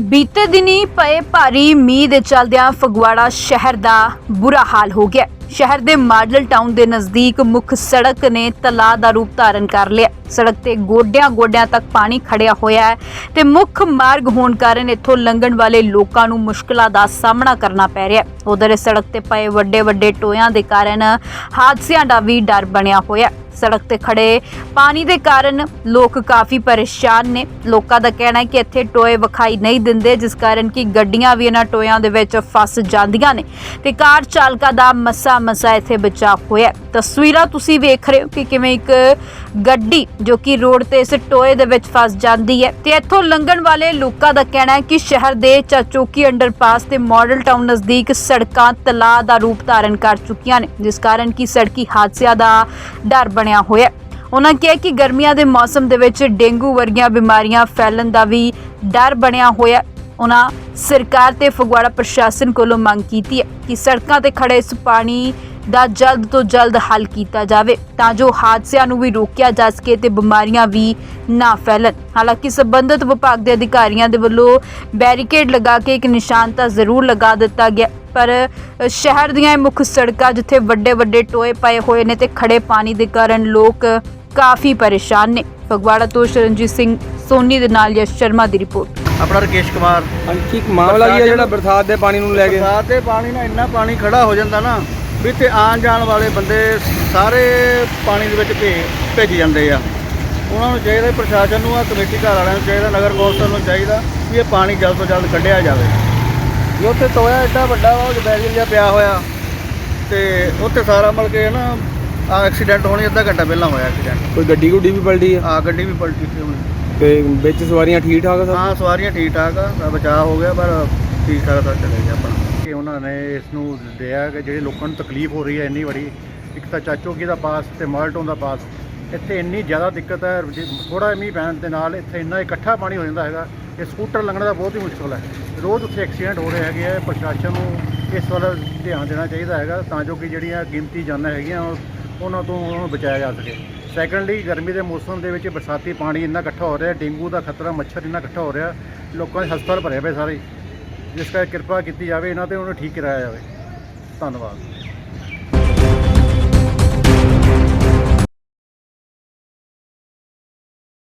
ਬੀਤੇ ਦਿਨੀ ਪਏ ਭਾਰੀ ਮੀਂਹ ਦੇ ਚਲਦਿਆਂ ਫਗਵਾੜਾ ਸ਼ਹਿਰ ਦਾ ਬੁਰਾ ਹਾਲ ਹੋ ਗਿਆ। ਸ਼ਹਿਰ ਦੇ ਮਾਡਲ ਟਾਊਨ ਦੇ ਨਜ਼ਦੀਕ ਮੁੱਖ ਸੜਕ ਨੇ ਤਲਾ ਦਾ ਰੂਪ ਧਾਰਨ ਕਰ ਲਿਆ। ਸੜਕ ਤੇ ਗੋਡਿਆਂ-ਗੋਡਿਆਂ ਤੱਕ ਪਾਣੀ ਖੜਿਆ ਹੋਇਆ ਹੈ ਤੇ ਮੁੱਖ ਮਾਰਗ ਹੋਣ ਕਾਰਨ ਇੱਥੋਂ ਲੰਘਣ ਵਾਲੇ ਲੋਕਾਂ ਨੂੰ ਮੁਸ਼ਕਲਾਂ ਦਾ ਸਾਹਮਣਾ ਕਰਨਾ ਪੈ ਰਿਹਾ ਉਧਰ ਸੜਕ ਤੇ ਪਏ ਵੱਡੇ-ਵੱਡੇ ਟੋਇਆਂ ਦੇ ਕਾਰਨ ਹਾਦਸਿਆਂ ਦਾ ਵੀ ਡਰ ਬਣਿਆ ਹੋਇਆ ਸੜਕ ਤੇ ਖੜੇ। ਪਾਣੀ ਦੇ ਕਾਰਨ ਲੋਕ ਕਾਫੀ ਪਰੇਸ਼ਾਨ ਨੇ। ਲੋਕਾਂ ਦਾ ਕਹਿਣਾ ਹੈ ਕਿ ਇੱਥੇ ਟੋਏ ਵਿਖਾਈ ਨਹੀਂ ਦਿੰਦੇ, ਜਿਸ ਕਾਰਨ ਕਿ ਗੱਡੀਆਂ ਵੀ ਇਹਨਾਂ ਟੋਇਆਂ ਦੇ ਵਿੱਚ ਫਸ ਜਾਂਦੀਆਂ ਨੇ ਤੇ ਕਾਰ ਚਾਲਕਾਂ ਦਾ ਮਸਾ ਮਸਾ ਇੱਥੇ ਬਚਾਅ ਹੋਇਆ ਤਸਵੀਰਾਂ ਤੁਸੀਂ ਵੇਖ ਰਹੇ ਹੋ ਕਿ ਕਿਵੇਂ ਇੱਕ ਗੱਡੀ ਜੋ ਕਿ ਰੋਡ ਤੇ ਇਸ ਟੋਏ ਦੇ ਵਿੱਚ ਫਸ ਜਾਂਦੀ ਹੈ ਤੇ ਇੱਥੋਂ ਲੰਘਣ ਵਾਲੇ ਲੋਕਾਂ ਦਾ ਕਹਿਣਾ ਹੈ ਕਿ ਸ਼ਹਿਰ ਦੇ ਚਾਚੋਕੀ ਅੰਡਰਪਾਸ ਤੇ ਮਾਡਲ ਟਾਊਨ ਨਜ਼ਦੀਕ ਸੜਕਾਂ ਤਲਾਅ ਦਾ ਰੂਪ ਧਾਰਨ ਕਰ ਚੁੱਕੀਆਂ ਨੇ, ਜਿਸ ਕਾਰਨ ਕਿ ਸੜਕੀ ਹਾਦਸਿਆਂ ਦਾ ਡਰ ਬਣਿਆ ਹੋਇਆ ਹੈ। ਉਹਨਾਂ ਕਿਹਾ ਕਿ ਗਰਮੀਆਂ ਦੇ ਮੌਸਮ ਦੇ ਵਿੱਚ ਡੇਂਗੂ ਵਰਗੀਆਂ ਬਿਮਾਰੀਆਂ ਫੈਲਣ ਦਾ ਵੀ ਡਰ ਬਣਿਆ ਹੋਇਆ ਉਹਨਾਂ ਸਰਕਾਰ ਤੇ ਫਗਵਾੜਾ ਪ੍ਰਸ਼ਾਸਨ ਕੋਲੋਂ ਮੰਗ ਕੀਤੀ ਹੈ ਕਿ ਸੜਕਾਂ ਤੇ ਖੜੇ ਇਸ ਪਾਣੀ ਦਾ ਜਲਦ ਤੋਂ ਜਲਦ ਹੱਲ ਕੀਤਾ ਜਾਵੇ ਤਾਂ ਜੋ ਹਾਦਸਿਆਂ ਨੂੰ ਵੀ ਰੋਕਿਆ ਜਾ ਸਕੇ ਤੇ ਬਿਮਾਰੀਆਂ ਵੀ ਨਾ ਫੈਲਣ। ਹਾਲਾਂਕਿ ਸੰਬੰਧਿਤ ਵਿਭਾਗ ਦੇ ਅਧਿਕਾਰੀਆਂ ਦੇ ਵੱਲੋਂ ਬੈਰੀਕੇਡ ਲਗਾ ਕੇ ਇੱਕ ਨਿਸ਼ਾਨ ਤਾਂ ਜ਼ਰੂਰ ਲਗਾ ਦਿੱਤਾ ਗਿਆ ਪਰ ਸ਼ਹਿਰ ਦੀਆਂ ਇਹ ਮੁੱਖ ਸੜਕਾਂ ਜਿੱਥੇ ਵੱਡੇ ਵੱਡੇ ਟੋਏ ਪਏ ਹੋਏ ਨੇ ਤੇ ਖੜੇ ਪਾਣੀ ਦੇ ਕਾਰਨ ਲੋਕ ਕਾਫੀ ਪਰੇਸ਼ਾਨ ਨੇ। ਫਗਵਾੜਾ ਤੋਂ ਸ਼ਰਨਜੀਤ ਸਿੰਘ ਸੋਨੀ ਦੇ ਨਾਲ ਯਸ਼ ਸ਼ਰਮਾ ਦੀ ਰਿਪੋਰਟ। ਆਪਣਾ ਰਕੇਸ਼ ਕੁਮਾਰ। ਇੱਕ ਮਾਮਲਾ ਕੀ ਹੈ ਜਿਹੜਾ ਬਰਸਾਤ ਦੇ ਪਾਣੀ ਨੂੰ ਲੈ ਕੇ? ਬਰਸਾਤ ਦੇ ਪਾਣੀ ਨਾਲ ਇੰਨਾ ਪਾਣੀ ਖੜਾ ਹੋ ਜਾਂਦਾ ਨਾ ਵੀ ਤੇ ਆਉਣ ਜਾਣ ਵਾਲੇ ਬੰਦੇ ਸਾਰੇ ਪਾਣੀ ਦੇ ਵਿੱਚ ਭੇ ਭੇਜ ਜਾਂਦੇ ਆ। ਉਹਨਾਂ ਨੂੰ ਚਾਹੀਦਾ ਪ੍ਰਸ਼ਾਸਨ ਨੂੰ ਆ ਕਮੇਟੀ ਘਰ ਵਾਲਿਆਂ ਨੂੰ ਚਾਹੀਦਾ ਨਗਰ ਕੌਂਸਲ ਨੂੰ ਚਾਹੀਦਾ ਵੀ ਇਹ ਪਾਣੀ ਜਲਦ ਤੋਂ ਜਲਦ ਕੱਢਿਆ ਜਾਵੇ। ਵੀ ਉੱਥੇ ਟੋਇਆ ਐਡਾ ਵੱਡਾ ਵਾ ਬੈਰੀਅਰ ਜਿਹਾ ਪਿਆ ਹੋਇਆ। ਤੇ ਉੱਥੇ ਸਾਰਾ ਮਿਲ ਕੇ ਨਾ ਆ ਐਕਸੀਡੈਂਟ ਹੋਣੀ ਅੱਧਾ ਘੰਟਾ ਪਹਿਲਾਂ ਹੋਇਆ ਐਕਸੀਡੈਂਟ ਕੋਈ ਗੱਡੀ ਗੁੱਡੀ ਵੀ ਪਲਟੀ ਆ? ਆ ਗੱਡੀ ਵੀ ਪਲਟੀ ਸੀ ਹੁਣ ਤੇ ਵਿੱਚ ਸਵਾਰੀਆਂ ਠੀਕ ਠਾਕ ਆ ਸਭ? ਹਾਂ ਸਵਾਰੀਆਂ ਠੀਕ ਠਾਕ ਆ ਬਚਾਅ ਹੋ ਗਿਆ ਪਰ ਠੀਕ ਠਾਕ ਤਾਂ ਚਲੇ ਗਿਆ ਆਪਣਾ। ਕਿ ਉਹਨਾਂ ਨੇ ਇਸ ਨੂੰ ਦਿਆ ਕਿ ਜਿਹੜੇ ਲੋਕਾਂ ਨੂੰ ਤਕਲੀਫ ਹੋ ਰਹੀ ਹੈ ਇੰਨੀ ਬੜੀ ਇੱਕ ਤਾਂ ਚਾਚੋਕੀ ਦਾ ਪਾਸ ਤੇ ਮਾਲਟੋਂ ਦਾ ਪਾਸ, ਇੱਥੇ ਇੰਨੀ ਜ਼ਿਆਦਾ ਦਿੱਕਤ ਹੈ ਥੋੜਾ ਮੀਂਹ ਪੈਣ ਦੇ ਨਾਲ ਇੱਥੇ ਇੰਨਾ ਇਕੱਠਾ ਪਾਣੀ ਹੋ ਜਾਂਦਾ ਹੈਗਾ, ਇਹ ਸਕੂਟਰ ਲੰਘਣਾ ਦਾ ਬਹੁਤ ਹੀ ਮੁਸ਼ਕਲ ਹੈ। ਰੋਜ਼ ਉੱਥੇ ਐਕਸੀਡੈਂਟ ਹੋ ਰਹੇ ਹੈਗੇ ਆ, ਪ੍ਰਸ਼ਾਸਨ ਨੂੰ ਇਸ ਵੱਲ ਧਿਆਨ ਦੇਣਾ ਚਾਹੀਦਾ ਹੈਗਾ, ਤਾਂ ਜੋ ਕਿ ਜਿਹੜੀਆਂ ਕੀਮਤੀ ਜਾਨਾਂ ਹੈਗੀਆਂ, ਉਹਨਾਂ ਤੋਂ ਉਹਨਾਂ ਨੂੰ ਬਚਾਇਆ ਜਾ ਸਕੇ। ਸੈਕੰਡਲੀ ਗਰਮੀ ਦੇ ਮੌਸਮ ਦੇ ਵਿੱਚ ਬਰਸਾਤੀ ਪਾਣੀ ਇੰਨਾ ਇਕੱਠਾ ਹੋ ਰਿਹਾ, ਡੇਂਗੂ ਦਾ ਖਤਰਾ, ਮੱਛਰ ਇੰਨਾ ਇਕੱਠਾ ਹੋ ਰਿਹਾ, ਲੋਕਾਂ ਦੇ ਹਸਪਤਾਲ ਭਰੇ ਪਏ ਸਾਰੇ। ਜਿਸ ਕਰਕੇ ਕਿਰਪਾ ਕੀਤੀ ਜਾਵੇ ਇਹਨਾਂ ਤੇ ਉਹਨੂੰ ਠੀਕ ਕਰਾਇਆ ਜਾਵੇ। ਧੰਨਵਾਦ।